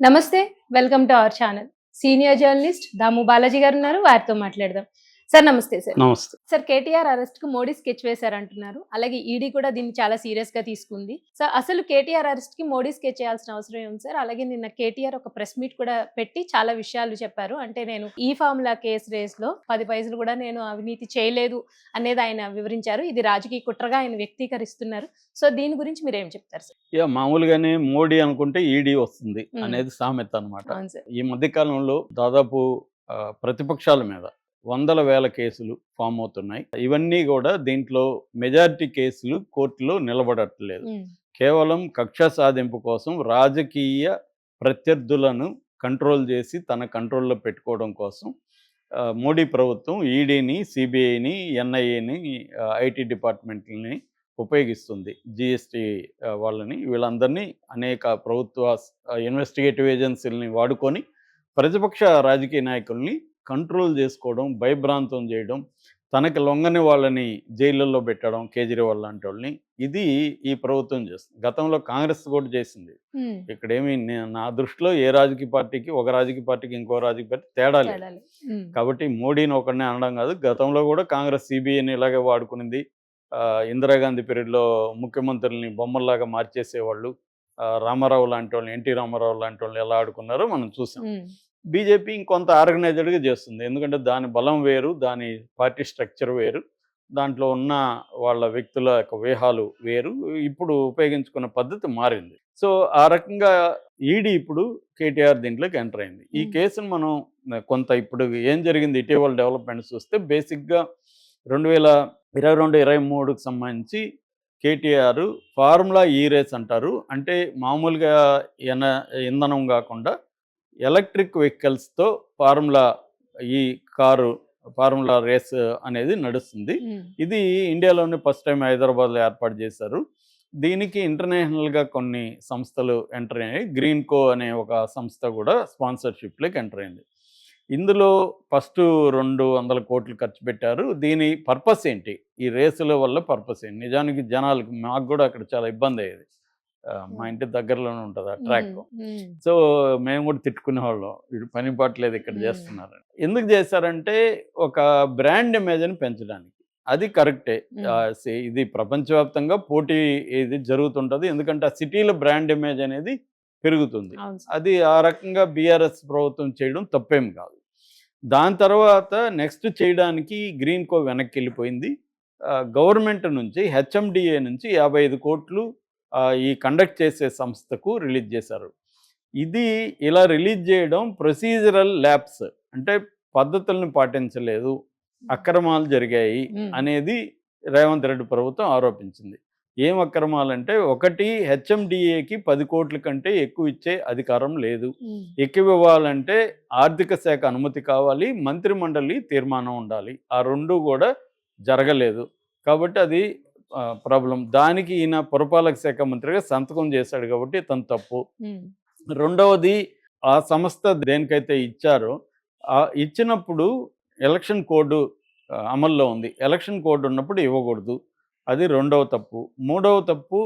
నమస్తే welcome to our channel. Senior journalist Damu Balaji గారు ఉన్నారు వారితో మాట్లాడదాం. సార్ నమస్తే సార్. నమస్తే. సార్ కేటీఆర్ అరెస్ట్కు మోడీ స్కెచ్ వేశారంటున్నారు. అలాగే ఈడీ కూడా దీన్ని చాలా సీరియస్గా తీసుకుంది. సార్ అసలు కేటీఆర్ అరెస్ట్కి మోడీ స్కెచ్ చేయాల్సిన అవసరం ఉంది సార్? అలాగే నిన్న కేటీఆర్ ఒక ప్రెస్ మీట్ కూడా పెట్టి చాలా విషయాలు చెప్పారు. అంటే నేను ఈ ఫార్ములా కేసు రేస్లో పది పైసలు కూడా నేను అవినీతి చేయలేదు అనేది ఆయన వివరించారు. ఇది రాజకీయ కుట్రగా ఆయన వ్యక్తీకరిస్తున్నారు. సో దీని గురించి మీరు ఏం చెప్తారు సార్? ఇక మామూలుగానే మోడీ అనుకుంటే ఈడీ వస్తుంది. అనేది సామెత సార్. ఈ మధ్య కాలంలో దాదాపు ప్రతిపక్షాల మీద వందల వేల కేసులు ఫామ్ అవుతున్నాయి. ఇవన్నీ కూడా దీంట్లో మెజారిటీ కేసులు కోర్టులో నిలబడట్లేదు. కేవలం కక్ష సాధింపు కోసం రాజకీయ ప్రత్యర్థులను కంట్రోల్ చేసి తన కంట్రోల్లో పెట్టుకోవడం కోసం మోడీ ప్రభుత్వం ఈడీని సిబిఐని ఎన్ఐఏని ఐటీ డిపార్ట్మెంట్ని ఉపయోగిస్తుంది. జిఎస్టి వాళ్ళని వీళ్ళందరినీ అనేక ప్రభుత్వ ఇన్వెస్టిగేటివ్ ఏజెన్సీలని వాడుకొని ప్రతిపక్ష రాజకీయ నాయకుల్ని కంట్రోల్ చేసుకోవడం భయభ్రాంతం చేయడం తనకి లొంగని వాళ్ళని జైళ్ళల్లో పెట్టడం కేజ్రీవాల్ లాంటి వాళ్ళని ఇది ఈ ప్రభుత్వం చేస్తుంది. గతంలో కాంగ్రెస్ కూడా చేసింది. ఇక్కడేమి నే- దృష్టిలో ఏ రాజకీయ పార్టీకి ఒక రాజకీయ పార్టీకి ఇంకో రాజకీయ పార్టీ తేడా లేదు. కాబట్టి మోడీని ఒకడినే అనడం కాదు గతంలో కూడా కాంగ్రెస్ సిబిఐని ఇలాగే వాడుకునింది. ఇందిరాగాంధీ పీరియడ్లో ముఖ్యమంత్రుల్ని బొమ్మల్లాగా మార్చేసేవాళ్ళు. రామారావు లాంటి వాళ్ళు ఎన్టీ రామారావు లాంటి వాళ్ళు ఎలా ఆడుకున్నారో మనం చూసాం. బీజేపీ ఇంకొంత ఆర్గనైజ్డ్గా చేస్తుంది. ఎందుకంటే దాని బలం వేరు దాని పార్టీ స్ట్రక్చర్ వేరు దాంట్లో ఉన్న వాళ్ళ వ్యక్తుల యొక్క వ్యూహాలు వేరు ఇప్పుడు ఉపయోగించుకున్న పద్ధతి మారింది. సో ఆ రకంగా ఈడీ ఇప్పుడు కేటీఆర్ దీంట్లోకి ఎంటర్ అయింది. ఈ. కేసును మనం కొంత ఇప్పుడు ఏం జరిగింది ఇటీవల డెవలప్మెంట్స్ చూస్తే బేసిక్గా రెండు వేల ఇరవై రెండు ఇరవై మూడుకి సంబంధించి కేటీఆర్ ఫార్ములా ఈ రేస్ అంటారు. అంటే మామూలుగా ఎన ఇంధనం కాకుండా electric వెహికల్స్తో formula E car formula race అనేది నడుస్తుంది. ఇది ఇండియాలోనే ఫస్ట్ టైం హైదరాబాద్లో ఏర్పాటు చేశారు. దీనికి ఇంటర్నేషనల్గా కొన్ని సంస్థలు ఎంటర్ అయ్యాయి. గ్రీన్ కో అనే ఒక సంస్థ కూడా స్పాన్సర్షిప్లోకి ఎంటర్ అయింది. ఇందులో ఫస్ట్ రెండు వందల కోట్లు ఖర్చు పెట్టారు. దీని పర్పస్ ఏంటి? ఈ రేసుల వల్ల పర్పస్ ఏంటి? నిజానికి జనాలకి మాకు కూడా అక్కడ చాలా ఇబ్బంది అయ్యేది. మా ఇంటి దగ్గరలోనే ఉంటుంది ఆ ట్రాక్. సో మేము కూడా తిట్టుకునే వాళ్ళం వీడు పని పట్టలేదు ఇక్కడ. చేస్తున్నారు ఎందుకు చేశారంటే ఒక బ్రాండ్ ఇమేజ్ని పెంచడానికి. అది కరెక్టే. ఇది ప్రపంచవ్యాప్తంగా పోటీ ఇది జరుగుతుంటుంది. ఎందుకంటే ఆ సిటీలో బ్రాండ్ ఇమేజ్ అనేది పెరుగుతుంది. అది ఆ రకంగా బీఆర్ఎస్ ప్రభుత్వం చేయడం తప్పేం కాదు. దాని తర్వాత నెక్స్ట్ చేయడానికి గ్రీన్ కో వెనక్కి వెళ్ళిపోయింది. గవర్నమెంట్ నుంచి హెచ్ఎండిఏ నుంచి యాభై ఐదు కోట్లు ఈ కండక్ట్ చేసే సంస్థకు రిలీజ్ చేశారు. ఇది ఇలా రిలీజ్ చేయడం ప్రొసీజరల్ ల్యాబ్స్ అంటే పద్ధతులను పాటించలేదు అక్రమాలు జరిగాయి అనేది రేవంత్ రెడ్డి ప్రభుత్వం ఆరోపించింది. ఏం అక్రమాలంటే ఒకటి హెచ్ఎండిఏకి పది కోట్ల కంటే ఎక్కువ ఇచ్చే అధికారం లేదు. ఎక్కువ ఇవ్వాలంటే ఆర్థిక శాఖ అనుమతి కావాలి మంత్రిమండలి తీర్మానం ఉండాలి. ఆ రెండు కూడా జరగలేదు. కాబట్టి అది ప్రాబ్లం. దానికి ఈయన పురపాలక శాఖ మంత్రిగా సంతకం చేశాడు కాబట్టి తను తప్పు. రెండవది ఆ సంస్థ దేనికైతే ఇచ్చారో ఆ ఇచ్చినప్పుడు ఎలక్షన్ కోడ్ అమల్లో ఉంది. ఎలక్షన్ కోడ్ ఉన్నప్పుడు ఇవ్వకూడదు. అది రెండవ తప్పు. మూడవ తప్పు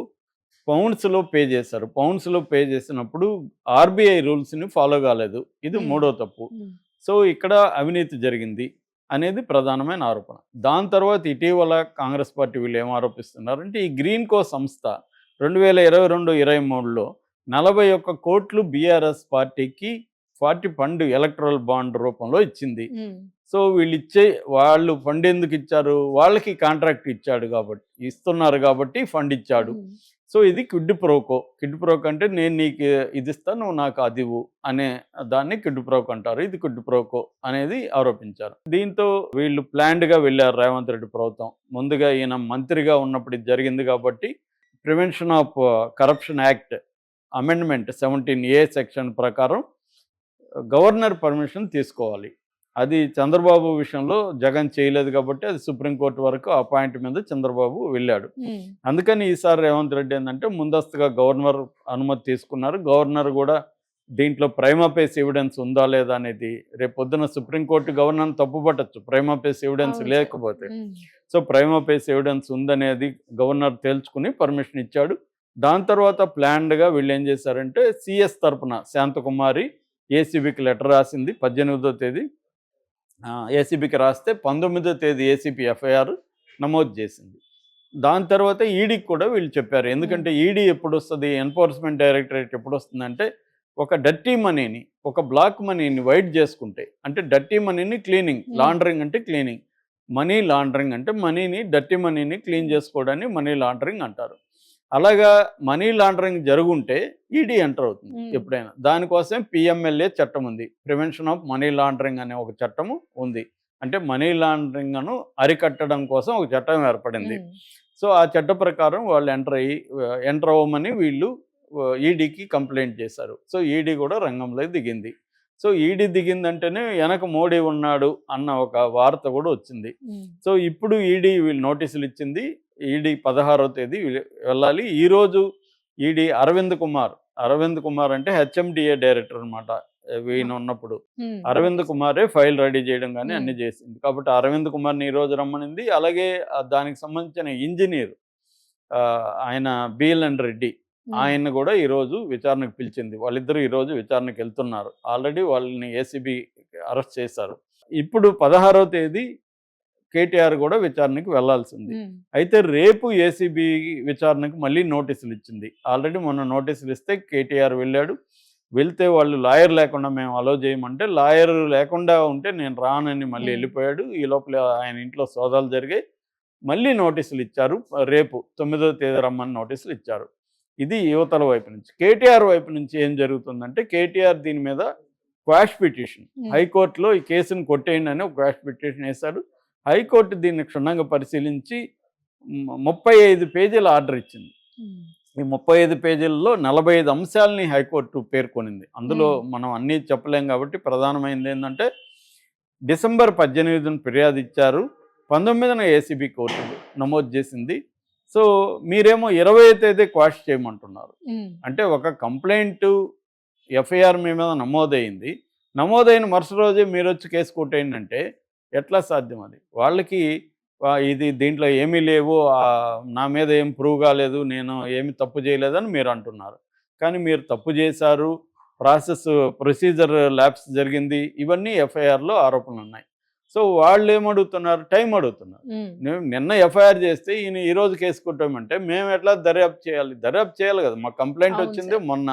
పౌండ్స్లో పే చేశారు. పౌండ్స్లో పే చేసినప్పుడు ఆర్బీఐ రూల్స్ని ఫాలో కాలేదు. ఇది. మూడవ తప్పు. సో ఇక్కడ అవినీతి జరిగింది. అనేది ప్రధానమైన ఆరోపణ. దాని తర్వాత ఇటీవల కాంగ్రెస్ పార్టీ వీళ్ళు ఏం ఆరోపిస్తున్నారంటే ఈ గ్రీన్ కో సంస్థ రెండు వేల ఇరవై రెండు ఇరవై మూడులో నలభై ఒక్క కోట్లు బీఆర్ఎస్ పార్టీకి పార్టీ ఫండ్ ఎలక్ట్రల్ బాండ్ రూపంలో ఇచ్చింది. సో వీళ్ళు ఇచ్చే వాళ్ళు ఫండ్ ఎందుకు ఇచ్చారు? వాళ్ళకి కాంట్రాక్ట్ ఇచ్చాడు కాబట్టి ఇస్తున్నారు కాబట్టి ఫండ్ ఇచ్చాడు. సో ఇది కిడ్ ప్రోకో. కిడ్ ప్రోక్ అంటే నేను నీకు ఇది ఇస్తాను నువ్వు నాకు అదివు అనే దాన్ని కిడ్ ప్రోక్ అంటారు. ఇది కిడ్ ప్రోకో అనేది ఆరోపించారు. దీంతో వీళ్ళు ప్లాన్డ్గా వెళ్ళారు రేవంత్ రెడ్డి ప్రభుత్వం. ముందుగా ఈయన మంత్రిగా ఉన్నప్పుడు ఇది జరిగింది కాబట్టి prevention of corruption act amendment seventeen A section ప్రకారం గవర్నర్ పర్మిషన్ తీసుకోవాలి. అది చంద్రబాబు విషయంలో జగన్ చేయలేదు కాబట్టి అది సుప్రీంకోర్టు వరకు ఆ పాయింట్ మీద చంద్రబాబు వెళ్ళాడు. అందుకని ఈసారి రేవంత్ రెడ్డి ఏంటంటే ముందస్తుగా గవర్నర్ అనుమతి తీసుకున్నారు. గవర్నర్ కూడా దీంట్లో ప్రైమాపేస్ ఎవిడెన్స్ ఉందా లేదా అనేది రేపు పొద్దున supreme court governor తప్పుపట్టచ్చు. Prima facie evidence. లేకపోతే. సో ప్రైమాపేస్ ఎవిడెన్స్ ఉందనేది గవర్నర్ తేల్చుకుని పర్మిషన్ ఇచ్చాడు. దాని తర్వాత ప్లాన్డ్గా వీళ్ళు ఏం చేశారంటే సిఎస్ తరపున శాంతకుమారి ఏసీబీకి లెటర్ రాసింది పద్దెనిమిదో తేదీ. ఏసీబీకి రాస్తే పంతొమ్మిదో తేదీ ఏసీపీ ఎఫ్ఐఆర్ నమోదు చేసింది. దాని తర్వాత ఈడీకి కూడా వీళ్ళు చెప్పారు. ఎందుకంటే ఈడీ ఎప్పుడు వస్తుంది ఎన్ఫోర్స్మెంట్ డైరెక్టరేట్ ఎప్పుడు వస్తుందంటే ఒక డర్టీ మనీని ఒక బ్లాక్ మనీని వైట్ చేసుకుంటే అంటే డర్టీ మనీని క్లీనింగ్ Hmm. లాండరింగ్ అంటే క్లీనింగ్. మనీ లాండరింగ్ అంటే మనీని డర్టీ మనీని క్లీన్ చేసుకోవడాన్ని మనీ లాండరింగ్ అంటారు. అలాగా మనీ లాండరింగ్ జరుగుంటే ఈడీ ఎంటర్ అవుతుంది. ఎప్పుడైనా. దానికోసం పిఎంఎల్ఏ చట్టం ఉంది. ప్రివెన్షన్ ఆఫ్ మనీ లాండరింగ్ అనే ఒక చట్టము ఉంది. అంటే మనీ లాండరింగ్ను అరికట్టడం కోసం ఒక చట్టం ఏర్పడింది. సో ఆ చట్ట ప్రకారం వాళ్ళు ఎంటర్ అయ్యి ఎంటర్ అవ్వమని వీళ్ళు ఈడీకి కంప్లైంట్ చేశారు. సో ఈడీ కూడా రంగంలో దిగింది. సో ఈడీ దిగిందంటేనే వెనక మోడీ ఉన్నాడు అన్న ఒక వార్త కూడా వచ్చింది. సో ఇప్పుడు ఈడీ వీళ్ళు నోటీసులు ఇచ్చింది ఈడీ పదహారో తేదీ వీళ్ళు వెళ్ళాలి. ఈరోజు ఈడీ అరవింద్ కుమార్ అరవింద్ కుమార్ అంటే హెచ్ఎండిఏ డైరెక్టర్ అనమాట ఈయన ఉన్నప్పుడు. అరవింద్ కుమారే ఫైల్ రెడీ చేయడం కానీ. అన్ని చేసింది. కాబట్టి అరవింద్ కుమార్ని ఈ రోజు రమ్మనింది. అలాగే దానికి సంబంధించిన ఇంజనీర్ ఆయన బీఎల్ఎన్ రెడ్డి ఆయన కూడా ఈరోజు విచారణకు పిలిచింది. వాళ్ళిద్దరూ ఈరోజు విచారణకు వెళ్తున్నారు. ఆల్రెడీ వాళ్ళని ఏసీబీ అరెస్ట్ చేశారు. ఇప్పుడు పదహారవ తేదీ కేటీఆర్ కూడా విచారణకు వెళ్ళాల్సింది. అయితే రేపు ఏసీబీ విచారణకు మళ్ళీ నోటీసులు ఇచ్చింది. ఆల్రెడీ మొన్న నోటీసులు ఇస్తే కేటీఆర్ వెళ్ళాడు. వెళ్తే వాళ్ళు లాయర్ లేకుండా మేము అలో చేయమంటే లాయర్ లేకుండా ఉంటే నేను రానని మళ్ళీ. వెళ్ళిపోయాడు. ఈ లోపల ఆయన ఇంట్లో సోదాలు జరిగాయి. మళ్ళీ నోటీసులు ఇచ్చారు. రేపు తొమ్మిదో తేదీ రమ్మని నోటీసులు ఇచ్చారు. ఇది యువతల వైపు నుంచి. కేటీఆర్ వైపు నుంచి ఏం జరుగుతుందంటే కేటీఆర్ దీని మీద క్వాష్ పిటిషన్. హైకోర్టులో ఈ కేసును కొట్టేయండి అని ఒక క్వాష్ పిటిషన్ వేశాడు హైకోర్టు దీన్ని క్షుణ్ణంగా పరిశీలించి ముప్పై ఐదు పేజీల ఆర్డర్ ఇచ్చింది. ఈ ముప్పై ఐదు పేజీల్లో నలభై ఐదు అంశాలని హైకోర్టు పేర్కొనింది. అందులో. మనం అన్నీ చెప్పలేం కాబట్టి ప్రధానమైనది ఏంటంటే డిసెంబర్ పద్దెనిమిదిన ఫిర్యాదు ఇచ్చారు. పంతొమ్మిదిన ఏసీబీ కోర్టు నమోదు చేసింది. సో మీరేమో ఇరవై తేదీ క్వాష్ చేయమంటున్నారు. అంటే ఒక కంప్లైంట్ ఎఫ్ఐఆర్ మీ మీద నమోదైంది నమోదైన మరుసటి రోజే మీరు వచ్చి కేసు కొట్టేయండి అంటే ఎట్లా సాధ్యం అది? వాళ్ళకి ఇది దీంట్లో ఏమీ లేవు నా మీద ఏం ప్రూవ్ కాలేదు నేను ఏమి తప్పు చేయలేదని మీరు అంటున్నారు. కానీ మీరు తప్పు చేశారు ప్రాసెస్ ప్రొసీజర్ ల్యాబ్స్ జరిగింది ఇవన్నీ ఎఫ్ఐఆర్లో ఆరోపణలు ఉన్నాయి. సో వాళ్ళు ఏమడుగుతున్నారు టైం అడుగుతున్నారు నిన్న ఎఫ్ఐఆర్ చేస్తే ఈయన ఈ రోజు కేసు కొట్టామంటే మేము ఎట్లా దర్యాప్తు చేయాలి? దర్యాప్తు చేయాలి కదా మా కంప్లైంట్ వచ్చింది. మొన్న.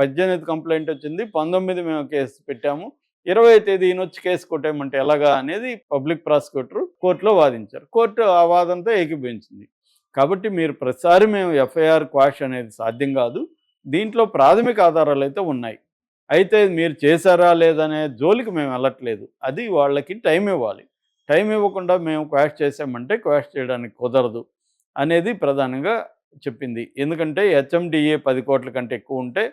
పద్దెనిమిది కంప్లైంట్ వచ్చింది పంతొమ్మిది మేము కేసు పెట్టాము. ఇరవై తేదీ వచ్చి కేసు కొట్టేయమంటే ఎలాగా అనేది పబ్లిక్ ప్రాసిక్యూటర్ కోర్టులో వాదించారు. కోర్టు ఆ వాదంతో ఏకీభవించింది. కాబట్టి మీరు ప్రతిసారి మేము ఎఫ్ఐఆర్ క్వాష్ అనేది సాధ్యం కాదు. దీంట్లో ప్రాథమిక ఆధారాలు అయితే ఉన్నాయి. అయితే మీరు చేశారా లేదనే జోలికి మేము వెళ్ళట్లేదు. అది వాళ్ళకి టైం ఇవ్వాలి. టైం ఇవ్వకుండా మేము క్వాష్ చేసామంటే క్వాష్ చేయడానికి కుదరదు అనేది ప్రధానంగా చెప్పింది. ఎందుకంటే హెచ్ఎండిఏ పది కోట్ల కంటే ఎక్కువ ఉంటే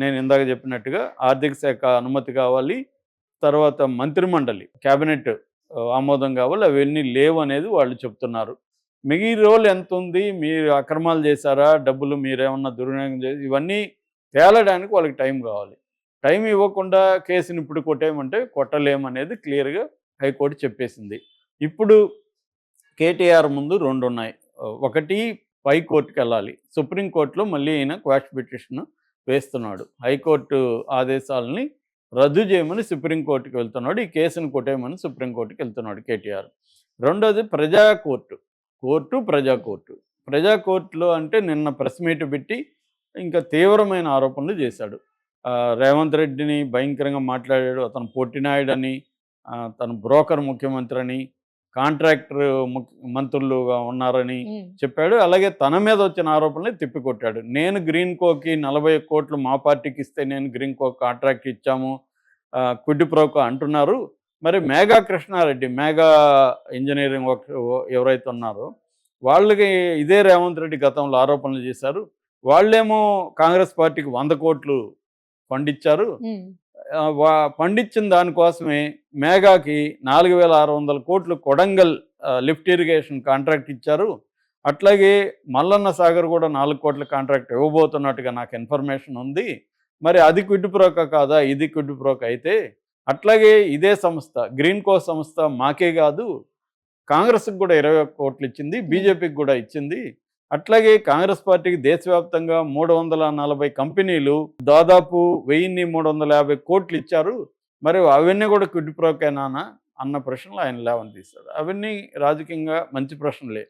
నేను ఇందాక చెప్పినట్టుగా ఆర్థిక శాఖ అనుమతి కావాలి తర్వాత మంత్రిమండలి క్యాబినెట్ ఆమోదం కావాలి అవన్నీ లేవు అనేది వాళ్ళు చెప్తున్నారు. మిగిలిన రోల్ ఎంత ఉంది? మీరు అక్రమాలు చేశారా? డబ్బులు మీరేమన్నా దుర్వినియోగం చేసి ఇవన్నీ తేలడానికి వాళ్ళకి టైం కావాలి. టైం ఇవ్వకుండా కేసుని ఇప్పుడు కొట్టేయమంటే కొట్టలేమనేది క్లియర్గా హైకోర్టు చెప్పేసింది. ఇప్పుడు కేటీఆర్ ముందు రెండు ఉన్నాయి ఒకటి పై కోర్టుకి వెళ్ళాలి సుప్రీంకోర్టులో మళ్ళీ ఈయన క్వాష్ పిటిషన్ వేస్తున్నాడు. హైకోర్టు ఆదేశాలని రద్దు చేయమని సుప్రీంకోర్టుకి వెళ్తున్నాడు. ఈ కేసును కొట్టేయమని సుప్రీంకోర్టుకి వెళ్తున్నాడు కేటీఆర్. రెండోది ప్రజా కోర్టు. కోర్టు ప్రజా కోర్టు. ప్రజా కోర్టులో అంటే నిన్న ప్రెస్ మీట్ పెట్టి ఇంకా తీవ్రమైన ఆరోపణలు చేశాడు. రేవంత్ రెడ్డిని భయంకరంగా మాట్లాడాడు. అతను పొట్టినాయుడని తన తను బ్రోకర్ ముఖ్యమంత్రి అని కాంట్రాక్టర్ మంత్రులుగా ఉన్నారని చెప్పాడు. అలాగే తన మీద వచ్చిన ఆరోపణలు తిప్పికొట్టాడు. నేను గ్రీన్ కోకి నలభై కోట్లు మా పార్టీకి ఇస్తే నేను గ్రీన్ కో కాంట్రాక్ట్ ఇచ్చాము ఆ, క్విడ్ ప్రోకో అంటున్నారు. మరి మేఘా కృష్ణారెడ్డి మేఘా ఇంజనీరింగ్ ఎవరైతే ఉన్నారో వాళ్ళకి ఇదే రేవంత్ రెడ్డి గతంలో ఆరోపణలు చేశారు. వాళ్ళేమో కాంగ్రెస్ పార్టీకి వంద కోట్లు వా- పండించిన దానికోసమే మేఘాకి నాలుగు వేల ఆరు వందల కోట్లు కొడంగల్ లిఫ్ట్ ఇరిగేషన్ కాంట్రాక్ట్ ఇచ్చారు. అట్లాగే మల్లన్న సాగర్ కూడా నాలుగు కోట్ల కాంట్రాక్ట్ ఇవ్వబోతున్నట్టుగా నాకు ఇన్ఫర్మేషన్ ఉంది. మరి అది క్విడ్ప్రోక కాదా? ఇది క్విడ్ప్రోక అయితే అట్లాగే ఇదే సంస్థ గ్రీన్ కో సంస్థ మాకే కాదు కాంగ్రెస్కి కూడా ఇరవై కోట్లు ఇచ్చింది బీజేపీకి కూడా ఇచ్చింది. అట్లాగే కాంగ్రెస్ పార్టీకి దేశవ్యాప్తంగా మూడు వందల నలభై కంపెనీలు దాదాపు వెయ్యిన్ని మూడు వందల యాభై కోట్లు ఇచ్చారు. మరి అవన్నీ కూడా క్విడ్ ప్రోకేనా అన్న ప్రశ్నలు ఆయన లేవనెత్తాడు అవన్నీ రాజకీయంగా మంచి ప్రశ్నలే.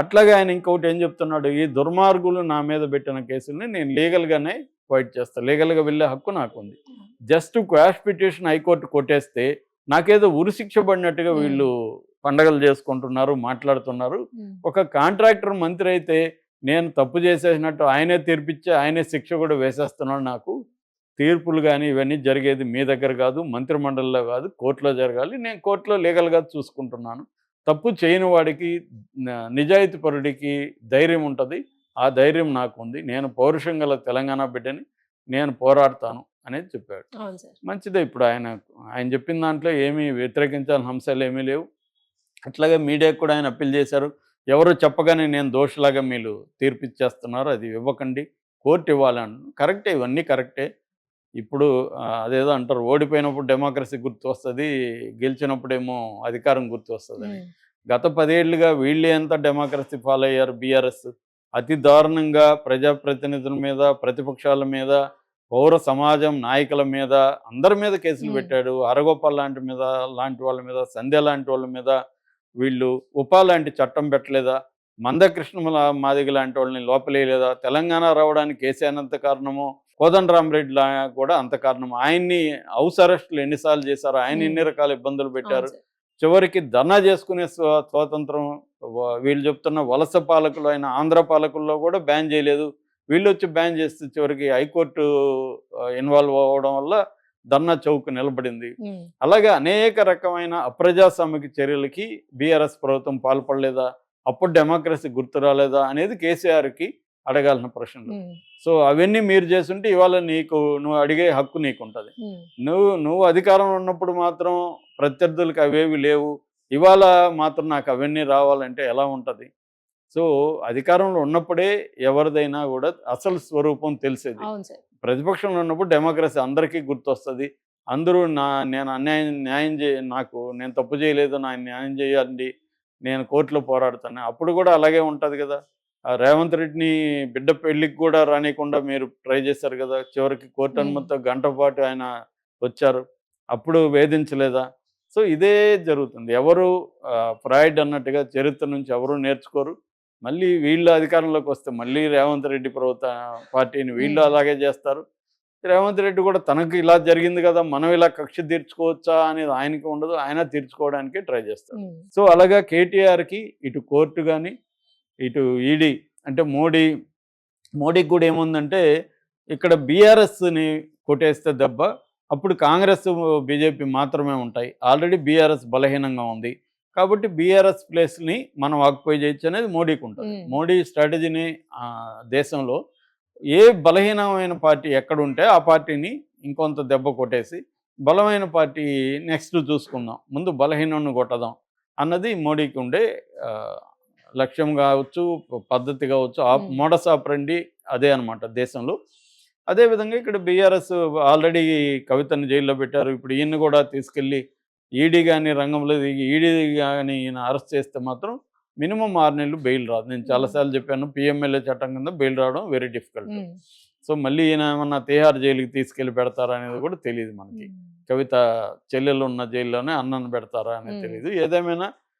అట్లాగే ఆయన ఇంకొకటి ఏం చెప్తున్నాడు? ఈ దుర్మార్గులు నా మీద పెట్టిన కేసుల్ని నేను లీగల్గానే ఫైట్ చేస్తాను లీగల్గా వెళ్ళే హక్కు నాకు ఉంది జస్ట్ క్వాష్ పిటిషన్ హైకోర్టు కొట్టేస్తే నాకేదో ఉరిశిక్ష పడినట్టుగా. వీళ్ళు పండగలు చేసుకుంటున్నారు మాట్లాడుతున్నారు. ఒక కాంట్రాక్టర్ మంత్రి అయితే నేను తప్పు చేసేసినట్టు ఆయనే తీర్పిచ్చి ఆయనే శిక్ష కూడా వేసేస్తున్నాడు నాకు. తీర్పులు కానీ ఇవన్నీ జరిగేది మీ దగ్గర కాదు మంత్రిమండలిలో కాదు కోర్టులో జరగాలి. నేను కోర్టులో లీగల్గా చూసుకుంటున్నాను. తప్పు చేయని వాడికి నిజాయితీ పరుడికి ధైర్యం ఉంటుంది. ఆ ధైర్యం నాకు ఉంది నేను పౌరుషం గల తెలంగాణ బిడ్డని నేను పోరాడతాను అనేది చెప్పాడు. మంచిదే ఇప్పుడు ఆయన ఆయన చెప్పిన దాంట్లో ఏమీ వ్యతిరేకించాల్సిన అంశాలు ఏమీ లేవు. అట్లాగే మీడియాకు కూడా ఆయన అప్పీల్ చేశారు. ఎవరు చెప్పగానే నేను దోషలాగా మీరు తీర్పు ఇచ్చేస్తున్నారు అది ఇవ్వకండి. కోర్టు ఇవ్వాలని. కరెక్టే ఇవన్నీ కరెక్టే. ఇప్పుడు అదేదో అంటారు ఓడిపోయినప్పుడు డెమోక్రసీ గుర్తు వస్తుంది గెలిచినప్పుడేమో అధికారం గుర్తు వస్తుంది ఉమ్, గత పదేళ్ళుగా వీళ్ళే ఎంత డెమోక్రసీ ఫాలో అయ్యారు బీఆర్ఎస్. అతి దారుణంగా ప్రజాప్రతినిధుల మీద ప్రతిపక్షాల మీద పౌర సమాజం నాయకుల మీద అందరి మీద కేసులు. పెట్టాడు. అరగోపాల్ లాంటి మీద లాంటి వాళ్ళ మీద సంధ్య లాంటి వాళ్ళ మీద వీళ్ళు ఉపా లాంటి చట్టం పెట్టలేదా? మందకృష్ణ మాదిగ లాంటి వాళ్ళని లోపలేయలేదా? తెలంగాణ రావడానికి కేసీఆర్ కారణమో కోదండరామరెడ్డి కూడా అంత కారణం. ఆయన్ని హౌస్ అరెస్టులు ఎన్నిసార్లు చేశారు ఆయన. ఎన్ని రకాల ఇబ్బందులు పెట్టారు. చివరికి ధర్నా చేసుకునే స్వ- స్వాతంత్రం వీళ్ళు చెప్తున్న వలస పాలకులు అయిన ఆంధ్ర పాలకుల్లో కూడా బ్యాన్ చేయలేదు. వీళ్ళు వచ్చి బ్యాన్ చేస్తే చివరికి హైకోర్టు ఇన్వాల్వ్ అవ్వడం వల్ల ధర్నా చౌక్ నిలబడింది. అలాగే అనేక రకమైన అప్రజాస్వామిక చర్యలకి బీఆర్ఎస్ ప్రభుత్వం పాల్పడలేదా? అప్పుడు డెమోక్రసీ గుర్తు రాలేదా? అనేది కేసీఆర్కి అడగాల్సిన ప్రశ్నలు. సో అవన్నీ మీరు చేస్తుంటే ఇవాళ నీకు నువ్వు అడిగే హక్కు నీకు ఉంటుంది నువ్వు నువ్వు అధికారంలో ఉన్నప్పుడు మాత్రం ప్రత్యర్థులకు అవేవి లేవు. ఇవాళ మాత్రం నాకు అవన్నీ రావాలంటే ఎలా ఉంటుంది? సో అధికారంలో ఉన్నప్పుడే ఎవరిదైనా కూడా అసలు స్వరూపం తెలిసేది. ప్రతిపక్షంలో ఉన్నప్పుడు డెమోక్రసీ అందరికీ గుర్తొస్తుంది. అందరూ నా నేను అన్యాయం న్యాయం చే నాకు నేను తప్పు చేయలేదు నా న్యాయం చేయాలండి నేను కోర్టులో పోరాడుతాను అప్పుడు కూడా అలాగే ఉంటుంది కదా. రేవంత్ రెడ్డిని బిడ్డ పెళ్ళికి కూడా రానియకుండా మీరు ట్రై చేశారు కదా చివరికి కోర్టు. అనుమతితో గంట పాటు ఆయన వచ్చారు. అప్పుడు వేధించలేదా? సో ఇదే జరుగుతుంది. ఎవరు ఫ్రాయిడ్ అన్నట్టుగా చరిత్ర నుంచి ఎవరు నేర్చుకోరు. మళ్ళీ వీళ్ళు అధికారంలోకి వస్తే మళ్ళీ రేవంత్ రెడ్డి ప్రభుత్వ పార్టీని వీళ్ళు. అలాగే చేస్తారు. రేవంత్ రెడ్డి కూడా తనకు ఇలా జరిగింది కదా మనం ఇలా కక్ష తీర్చుకోవచ్చా అనేది ఆయనకి ఉండదు. ఆయన తీర్చుకోవడానికి ట్రై చేస్తారు. సో అలాగా కేటీఆర్కి ఇటు కోర్టు కానీ ఇటు ఈడీ అంటే మోడీ మోడీకి కూడా ఏముందంటే ఇక్కడ బీఆర్ఎస్ని కొట్టేస్తే దెబ్బ అప్పుడు కాంగ్రెస్ బీజేపీ మాత్రమే ఉంటాయి. ఆల్రెడీ బీఆర్ఎస్ బలహీనంగా ఉంది. కాబట్టి బీఆర్ఎస్ ప్లేస్ని మనం ఆక్యుపై చేయొచ్చు అనేది మోడీకి ఉంటుంది. మోడీ స్ట్రాటజీని దేశంలో ఏ బలహీనమైన పార్టీ ఎక్కడ ఉంటే ఆ పార్టీని ఇంకొంత దెబ్బ కొట్టేసి బలమైన పార్టీ నెక్స్ట్ చూసుకుందాం ముందు బలహీనాన్ని కొట్టదాం అన్నది మోడీకి ఉండే లక్ష్యం కావచ్చు పద్ధతి కావచ్చు ఆ. మోడస్ ఆపరండి అదే అనమాట దేశంలో. అదేవిధంగా ఇక్కడ బీఆర్ఎస్ ఆల్రెడీ కవితను జైల్లో పెట్టారు. ఇప్పుడు ఈయన్ని కూడా తీసుకెళ్ళి ఈడీ కానీ రంగంలో దిగి ఈడీ కానీ ఈయన అరెస్ట్ చేస్తే మాత్రం మినిమం ఆరు నెలలు బెయిల్ రాదు. నేను చాలాసార్లు చెప్పాను పిఎంఎల్ఏ చట్టం కింద బెయిల్ రావడం వెరీ డిఫికల్ట్. సో మళ్ళీ ఈయన ఏమన్నా తిహార్ జైలుకి తీసుకెళ్ళి పెడతారా అనేది కూడా తెలియదు మనకి. కవిత చెల్లెలు ఉన్న జైల్లోనే అన్నను పెడతారా అనేది. తెలియదు. ఏదేమైనా